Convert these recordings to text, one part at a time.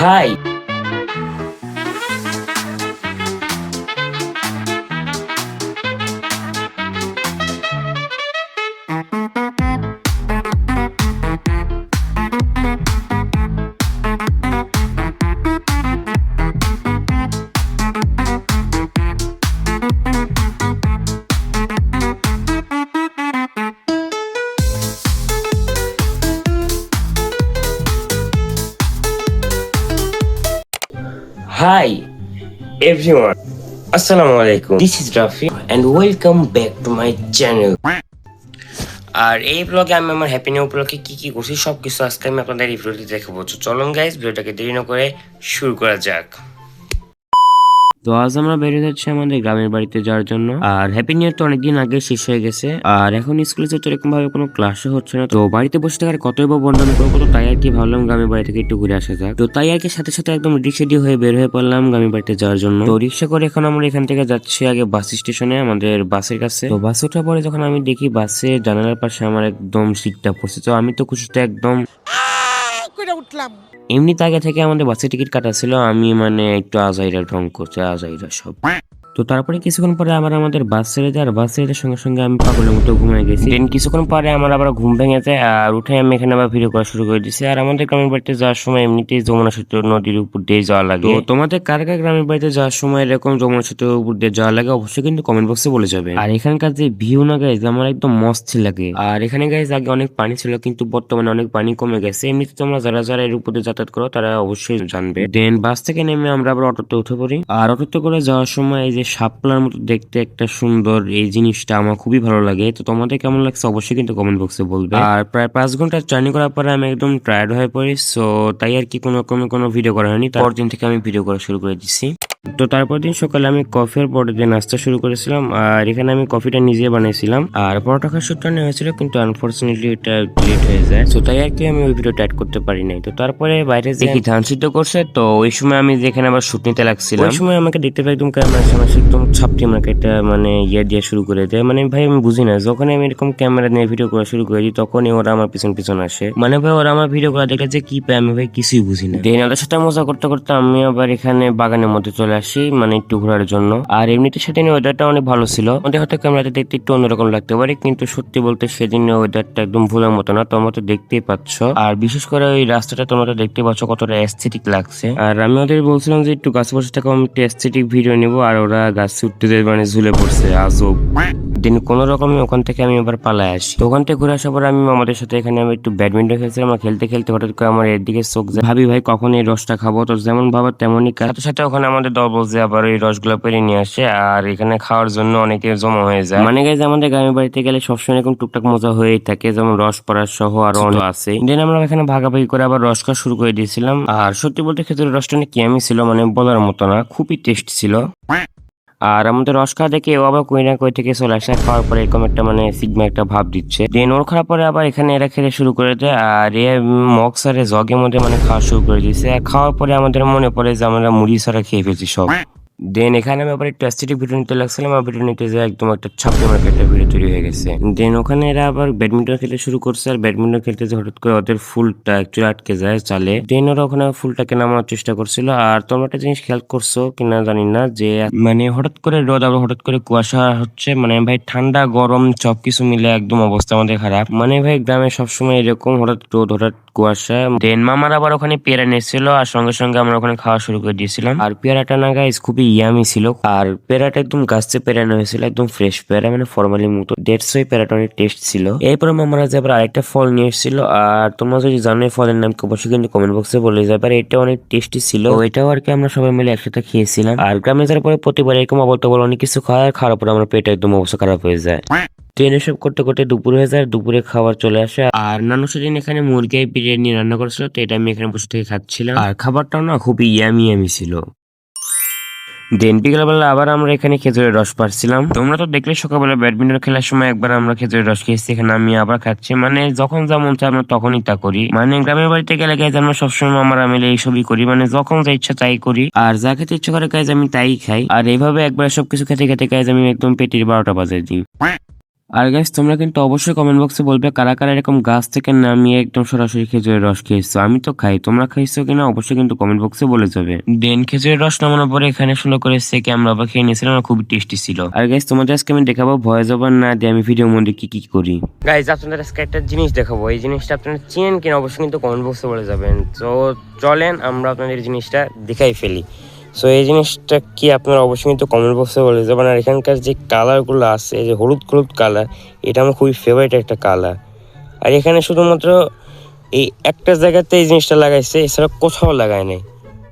High high everyone আসসালামু আলাইকুম this is Rafi and welcome back to my channel আর এই ব্লগে আমি আমার হ্যাপি নিউ উপলক্ষে কি কি করছি সব কিছু আজকে আমি আপনাদের এই ভিডিওটি দেখাবো চলুন গাইজ ভিডিওটাকে দেরি না করে শুরু করা যাক। তো আজ আমরা বেরিয়ে যাচ্ছি আমাদের গ্রামের বাড়িতে যাওয়ার জন্য। আর হ্যাপি নিউ তো অনেকদিন আগে শেষ হয়ে গেছে। আর এখন স্কুলে তো এরকম ভাবে কোনো ক্লাসও হচ্ছে না। তো বাড়িতে বসে থাকার কতই বা বন্ধন করব তো তাই আর কি ভাবলাম গ্রামের বাড়ি থেকে একটু ঘুরে আসা যাক। তো তাই আর কি সাথে সাথে একদম রিক্সা হয়ে বের হয়ে পড়লাম গ্রামের বাড়িতে যাওয়ার জন্য। তো রিক্সা করে এখন আমরা এখান থেকে যাচ্ছি আগে বাস স্টেশনে আমাদের বাসের কাছে। তো বাস ওঠার পরে যখন আমি দেখি বাসে জানালার পাশে আমার একদম সিটটা পড়ছে। তো আমি তো খুশিতে একদম উঠলাম। এমনিতে আগে থেকে আমাদের বাসে টিকিট কাটা ছিল, আমি মানে একটু আজাইরা ঢং করছে, আজাইরা সব। তো তারপরে কিছুক্ষণ পরে আবার আমাদের বাস ছেড়ে যায় আর বাস ছেড়ে সঙ্গে সঙ্গে আমি পাগলের মতো ঘুমিয়ে গেছি। দেন কিছুক্ষণ পরে আমার আবার ঘুম ভেঙে যায় আর উঠে আমি এখানে আবার ভিডিও করা শুরু করে দিয়েছি আর আমাদের গ্রামের বাড়িতে যাওয়ার সময় এমনিতেই যমুনা সেতু নদীর উপর দিয়ে যাওয়া লাগে। তো তোমাদের কার কার গ্রামের বাড়িতে যাওয়ার সময় এরকম যমুনা সেতুর উপর দিয়ে যাওয়া লাগে অবশ্যই কিন্তু কমেন্ট বক্সে বলে যাবে। আর এখানকার যে ভিউ না গাইজ আমার একদম মস্ত লাগে। আর এখানে গাইজ আগে অনেক পানি ছিল কিন্তু বর্তমানে অনেক পানি কমে গেছে। এমনিতে তোমরা যারা যারা এর উপর দিয়ে যাতায়াত করো তারা অবশ্যই জানবে। দেন বাস থেকে নেমে আমরা আবার অটোতে উঠে পড়ি। আর অটোতে করে যাওয়ার সময় এই যে শাপলার মতো দেখতে একটা সুন্দর এই জিনিসটা আমার খুবই ভালো লাগে। তো তোমাদের কেমন লাগছে অবশ্যই কিন্তু কমেন্ট বক্সে বলবে। আর প্রায় পাঁচ ঘণ্টা জার্নি করার পরে আমি একদম টায়ার্ড হয়ে পড়ি সো তাই আর কি কোনো রকমের কোনো ভিডিও করা হয়নি। তারপর দিন থেকে আমি ভিডিও করা শুরু করে দিচ্ছি তো তারপর দিন সকালে আমি কফি আর পরের দিন নাস্তা শুরু করেছিলাম আর এখানে আমি কফিটা নিজে বানিয়েছিলাম আর পরোটা খাওয়ার শুটটা নেওয়া হয়েছিল কিন্তু আনফর্চুনেটলি এটা লেট হয়ে যায়। তো তাই আর কি আমি ওই ভিডিওটা অ্যাড করতে পারি নাই। তো তারপরে বাইরে দেখি ধান সিদ্ধ করছে তো ওই সময় আমি যেখানে আবার শুট নিতে লাগছিল ওই সময় আমাকে দেখতে পাই একদম ক্যামেরার সামনে একদম ছাপটি আমাকে একটা মানে ইয়ে দিয়ে শুরু করে দেয়। মানে ভাই আমি বুঝি না যখন আমি এরকম ক্যামেরা নিয়ে ভিডিও করা শুরু করে দিই তখনই ওরা আমার পিছন পিছন আসে। মানে ভাই ওরা আমার ভিডিও করা দেখলে যে কি পায় আমি ভাই কিছুই বুঝি না। দেন ওদের সাথে মজা করতে করতে আমি আবার এখানে বাগানের মধ্যে চলে আসি মানে একটু ঘোরার জন্য। আর এমনিতে সেদিন ওয়েদারটা অনেক ভালো ছিল। আমাদের হয়তো ক্যামেরাতে দেখতে একটু অন্যরকম লাগতে পারে, কিন্তু সত্যি বলতে সেদিন ওয়েদারটা একদম ভুলের মতো না, তোমরা তো দেখতেই পাচ্ছ। আর বিশেষ করে ওই রাস্তাটা তোমরা তো দেখতে পাচ্ছ কতটা অ্যাস্থেটিক লাগছে। আর আমি ওদের বলছিলাম যে একটু গাছ বসে থাকা, আমি একটু অ্যাস্থেটিক ভিডিও নিবো, আর ওরা গাছ উঠতে মানে ঝুলে পড়ছে, আজব। দিন কোন রকমে ওখান থেকে আমি এবার পালায় আসি। তো ওখান থেকে ঘুরে আসার পর আমি আমাদের সাথে এখানে আমি একটু ব্যাডমিন্টন খেলছিলাম আর খেলতে খেলতে হঠাৎ করে আমার এদিকে চোখ যায়। ভাবি ভাই কখন এই রসটা খাব? তো যেমন ভাবা তেমনই কাজ। সাথে ওখানে আমাদের দল বলছে আবার এই রসগুলো পেরে নিয়ে আসে আর এখানে খাওয়ার জন্য অনেকে জমা হয়ে যায়। মানে গাইজ আমাদের গ্রামের বাড়িতে গেলে সবসময় এরকম টুকটাক মজা হয়েই থাকে যেমন রস পড়ার সহ আরও অনেক আছে। দেন আমরা এখানে ভাগাভাগি করে আবার রস খাওয়া শুরু করে দিয়েছিলাম। আর সত্যি বলতে খেজুরের রসটা অনেক কেমি ছিল মানে বলার মতো না খুবই টেস্ট ছিল। আর আমাদের খাওয়া দেখে ও আবার কই না কই থেকে চলে আসে। খাওয়ার পরে এরকম একটা মানে সিগমা একটা ভাব দিচ্ছে। দেন ওর খাওয়ার পরে আবার এখানে এরা খেতে শুরু করে দেয় আর এ মক্সারে জগের মধ্যে মানে খাওয়া শুরু করে দিয়েছে। আর খাওয়ার পরে আমাদের মনে পড়ে যে আমরা মুড়ি ছাড়া খেয়ে ফেলছি সব। দেন এখানে আমি আবার একটু অ্যাস্থেটিক ভিডিও নিতে লাগছিলাম, আর ভিডিও নিতে যে একদম একটা ছাপড়ি মার্কে একটা ভিডিও তৈরি হয়ে গেছে। দেন ওখানে এরা আবার ব্যাডমিন্টন খেলতে শুরু করছে, আর ব্যাডমিন্টন খেলতে যে হঠাৎ করে ওদের ফুলটা অ্যাকচুয়ালি আটকে যায় চালে। দেন ওরা ওখানে ফুলটাকে নামানোর চেষ্টা করছিল, আর তোমরা একটা জিনিস খেয়াল করছ কিনা জানি না, যে মানে হঠাৎ করে রোদ আবার হঠাৎ করে কুয়াশা হচ্ছে মানে ভাই ঠান্ডা, গরম সব কিছু মিলে একদম অবস্থা আমাদের খারাপ। মানে ভাই গ্রামে সবসময় এরকম হঠাৎ রোদ, হঠাৎ কুয়াশা। দেন মামার আবার ওখানে পেয়ারা নিয়েছিল আর সঙ্গে সঙ্গে আমরা ওখানে খাওয়া শুরু করে দিয়েছিলাম। আর পেয়ারাটা না গাইজ খুবই ইয়ামি ছিল। আর পেয়ারাটা একদম গাছে পেরানো হয়েছিল, একদম ফ্রেশ পেয়ারা মানে ফর্মালি মতো। দেড়শো পেয়ারাটা অনেক টেস্ট ছিল। এরপরে যে আবার আরেকটা ফল নিয়ে এসেছিল। আর তোমরা যদি জানো ফলের নাম কি, অবশ্যই কিন্তু কমেন্ট বক্সে বলে যাবে। আর এটা অনেক টেস্টি ছিল। এটাও আর কি আমরা সবাই মিলে একসাথে খেয়েছিলাম। আর গ্রামে যাওয়ার পরে প্রতিবার এরকম অবল টবল অনেক কিছু খাওয়া খাওয়ার পরে আমার পেট একদম অবস্থা খারাপ হয়ে যায়। ট্রেন এসব করতে করতে দুপুর হয়ে যায়, দুপুরে খাবার চলে আসে। আর নানু সেদিন এখানে মুরগি বিরিয়ানি রান্না করেছিল, তো এটা আমি এখানে বসে থেকে খাচ্ছিলাম। আর খাবারটাও না খুবই ইয়ামি ইয়ামি ছিল। দেন বিকেলবেলা আবার আমরা এখানে খেজুরের রস পাচ্ছিলাম তোমরা তো দেখলে সকালবেলা ব্যাডমিন্টন খেলার সময় একবার আমরা খেজুরের রস খেয়েছি, এখানে আমি আবার খাচ্ছি। মানে যখন যা মন চায় আমরা তখনই তা করি। মানে গ্রামের বাড়িতে গেলে গাইজ আমরা সবসময় আমার মিলে এইসবই করি। মানে যখন যা ইচ্ছা তাই করি। আর যা খেতে ইচ্ছা করে গাইজ আমি তাই খাই। আর এইভাবে একবার সবকিছু খেতে খেতে গাইজ আমি একদম পেটির বারোটা বাজে দিই। আর গাইস তোমরা কিন্তু অবশ্যই কমেন্ট বক্সে বলবে কারা কারা এরকম গাছ থেকে নামিয়ে একদম সরাসরি খেজুরের রস খেয়েছো। আমি তো খাই তোমরা খাইছো কিনা অবশ্যই কিন্তু কমেন্ট বক্সে বলে যাবে। দেন খেজুরের রস নামানোর পরে এখানে সুন্দর করে সেকে আমরা আবার খেয়ে নিয়েছিলাম খুবই টেস্টি ছিল। আর গাইস তোমাদের আজকে আমি দেখাবো ভয় জবান না দিয়ে আমি ভিডিও মধ্যে কি কি করি। গাইস আপনাদের আজকে একটা জিনিস দেখাবো এই জিনিসটা আপনারা চিনেন কিনা অবশ্যই কিন্তু কমেন্ট বক্সে বলে যাবেন। তো চলেন আমরা আপনাদের জিনিসটা দেখাই ফেলি। সো এই জিনিসটা কি আপনারা অবশ্যই কিন্তু কমেন্ট বক্সে বলে যাবেন আর এখানকার যে কালারগুলো আছে যে হলুদ হলুদ কালার এটা আমার খুবই ফেভারিট একটা কালার আর এখানে শুধুমাত্র এই একটা জায়গাতে এই জিনিসটা লাগাইছে, এছাড়া কোথাও লাগায় নাই।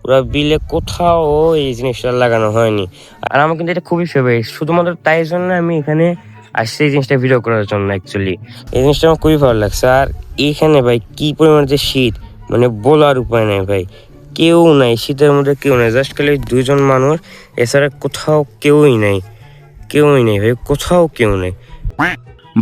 পুরো বিলে কোথাও এই জিনিসটা লাগানো হয়নি। আর আমার কিন্তু এটা খুবই ফেভারিট শুধুমাত্র তাই জন্য আমি এখানে আসছি এই জিনিসটা ভিডিও করার জন্য অ্যাকচুয়ালি এই জিনিসটা আমার খুবই ভালো লাগছে। আর এখানে ভাই, কি পরিমাণ যে শীত মানে বলার উপায় নাই ভাই। কেউ নাই, শীতের মধ্যে কেউ নাই জাস্ট খালি দুজন মানুষ, এছাড়া কোথাও কেউই নাই, কেউই নেই ভাই, কোথাও কেউ নেই।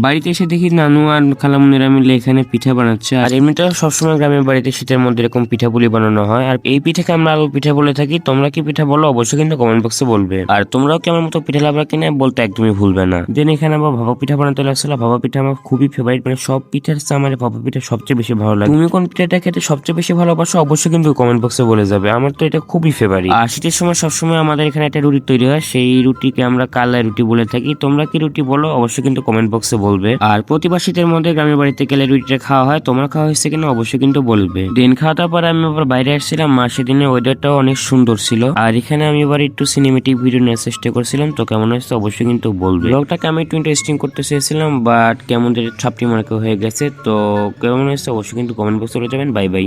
বাড়িতে এসে দেখি নানু আর খালা খালামুনিরা মিলে এখানে পিঠা বানাচ্ছে। আর এমনিতেও সবসময় গ্রামের বাড়িতে শীতের মধ্যে এরকম পিঠা পুলি বানানো হয়। আর এই পিঠাকে আমরা আলু পিঠা বলে থাকি। তোমরা কি পিঠা বলো অবশ্যই কিন্তু কমেন্ট বক্সে বলবে। আর তোমরাও কি আমার মতো পিঠা লাভরা কিনে বলতে একদমই ভুলবে না। দেন এখানে আবার ভাপা পিঠা বানাতে লাগছিল। ভাপা পিঠা আমার খুবই ফেভারিট মানে সব পিঠার আমার ভাপা পিঠা সবচেয়ে বেশি ভালো লাগে। তুমি কোন পিঠাটা খেতে সবচেয়ে বেশি ভালোবাসো অবশ্যই কিন্তু কমেন্ট বক্সে বলে যাবে। আমার তো এটা খুবই ফেভারিট আর শীতের সময় সবসময় আমাদের এখানে একটা রুটি তৈরি হয়। সেই রুটিকে আমরা কালাই রুটি বলে থাকি। তোমরা কি রুটি বলো অবশ্যই কিন্তু কমেন্ট বক্সে বলবে। আর প্রতিবার শীতের মধ্যে গ্রামের বাড়িতে গেলে রুটিটা খাওয়া হয়, তোমার খাওয়া হয়েছে কিনা অবশ্যই কিন্তু বলবে। দিন খাওয়াটার পরে আমি আবার বাইরে আসছিলাম মা সেদিনের ওয়েদারটাও অনেক সুন্দর ছিল। আর এখানে আমি আবার একটু সিনেমেটিক ভিডিও নেওয়ার চেষ্টা করছিলাম, তো কেমন হয়েছে অবশ্যই কিন্তু বলবে। ব্লগটাকে আমি একটু ইন্টারেস্টিং করতে চেয়েছিলাম বাট কেমন ছাপটি মার্কে হয়ে গেছে, তো কেমন হয়েছে অবশ্যই কিন্তু কমেন্ট বক্সে চলে যাবেন। Bye bye